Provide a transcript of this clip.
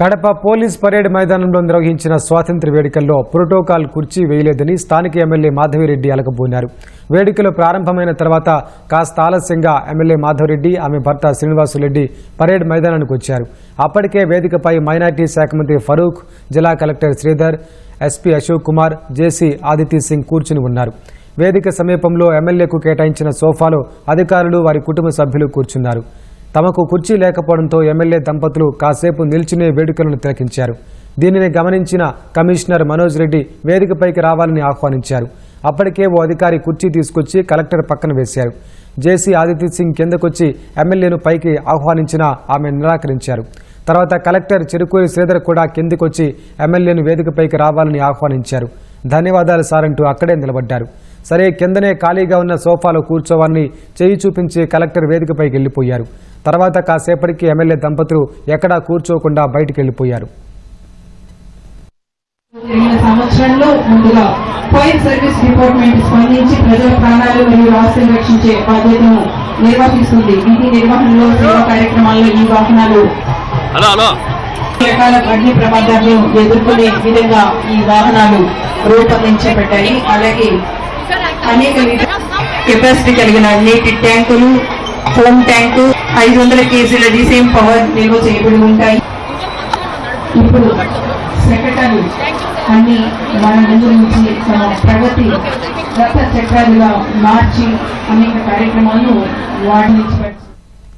Kadapa police parade మైదానంలో నిర్వహించిన స్వాతంత్ర వేడుకల్లో ప్రోటోకాల్ కుర్చీ వేయలేదని స్థానిక ఎమ్మెల్యే మాధవిరెడ్డి అలకబోనారు. వేడుకలు ప్రారంభమైన తర్వాత కాస్త ఆలస్యంగా ఎమ్మెల్యే మాధవరెడ్డి ఆమె భర్త శ్రీనివాసులరెడ్డి పరేడ్ మైదానానికి వచ్చారు. అప్పటికే వేదికపై మైనార్టీ శాఖ మంత్రి ఫరూక్ జిల్లా collector Sridhar SP Ashok Kumar JC Aditya Singh కూర్చుని ఉన్నారు. వేదిక సమీపంలో ఎమ్మెల్యేకు కేటాయించిన సోఫాలో అధికారులు వారి కుటుంబ సభ్యులు కూర్చున్నారు. తమకు కుర్చీ లేకపోవడంతో ఎమ్మెల్యే దంపతులు కాసేపు నిల్చునే వేడుకలను తిలకించారు. దీనిని గమనించిన కమిషనర్ మనోజ్ రెడ్డి వేదికపైకి రావాలని ఆహ్వానించారు. అప్పటికే ఓ అధికారి కుర్చీ తీసుకొచ్చి కలెక్టర్ పక్కన వేశారు. జేసీ ఆదిత్య సింగ్ కిందకొచ్చి ఎమ్మెల్యేను పైకి ఆహ్వానించినా ఆమె నిరాకరించారు. తర్వాత కలెక్టర్ చెరుకూరి శ్రీధర్ కూడా కిందికొచ్చి ఎమ్మెల్యేను వేదికపైకి రావాలని ఆహ్వానించారు. ధన్యవాదాలు సార్ అంటూ అక్కడే నిలబడ్డారు. సరే కిందనే ఖాళీగా ఉన్న సోఫాలో కూర్చోవాలని చేయి చూపించి కలెక్టర్ వేదికపైకి వెళ్ళిపోయారు తర్వాత కాసేపటికి ఎమ్మెల్యే దంపతులు ఎక్కడా కూర్చోకుండా బయటికి వెళ్ళిపోయారు జరిగిన సంవత్సరంలో ముందుగా ఫైర్ సర్వీస్ డిపార్ట్మెంట్ స్పందించి ప్రజల ప్రాణాలు మరియు ఆస్తులు రక్షించే బాధ్యతను నిర్వహిస్తుంది. విధి నిర్వహణలో సేవా కార్యక్రమాల్లో ఈ వాహనాలు హలో హలో. రకాల అగ్ని ప్రమాదాలను ఎదుర్కొనే విధంగా ఈ వాహనాలు రూపొందించబడ్డాయి. అలాగే అనేక కెపాసిటీ కలిగిన నీటి ట్యాంకులు హోమ్ ట్యాంకు ఐదు వందల కేజీల డీసీఎం పవర్ నిల్వ చేయబడి ఉంటాయి. ఇప్పుడు సెక్రటరీ అన్ని మన ముందు నుంచి తమ ప్రగతి రథ చక్రాలుగా మార్చి అనేక కార్యక్రమాలు వాటి నుంచి